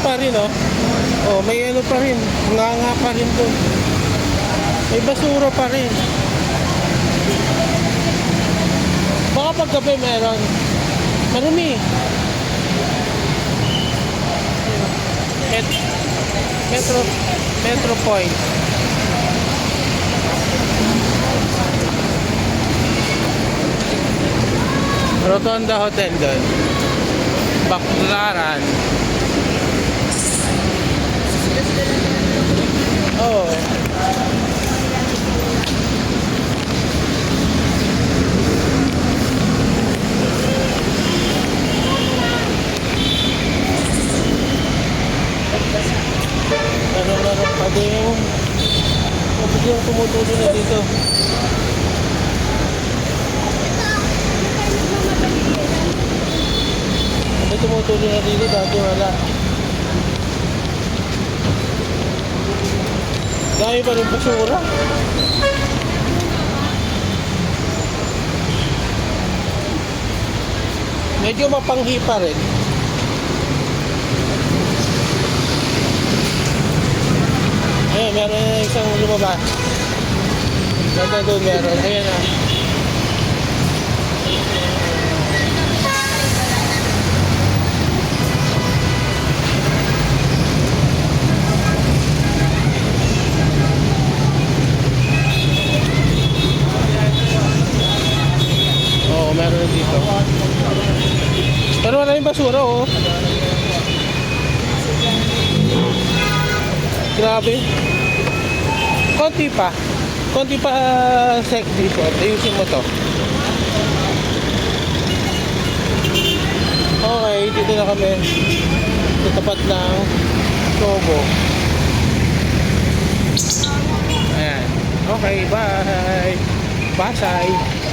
pa rin, oh. Oh, may ano pa rin. Nga nga pa rin doon. May basura pa rin. Baka paggabi meron. Marumi. Met Metro Metro Point. Rotonda Hotel doon. Baklaran. Oh. Meron pa din. Oh, biglang tumutulo na dito. May tumutulo na dito, dati wala. Dami pa rin basura. Medyo mapanghi pa rin. Ayun, meron na isang lumabas. Ganda doon meron. Ayan ah. Oo, meron dito. Pero wala yung basura, oh. Grabe. Konti pa. Konti pa uh, sec dito. Ayusin mo to. Okay, dito na kami. Sa tapat ng Sobo. Ayan. Okay, bye. Pasay.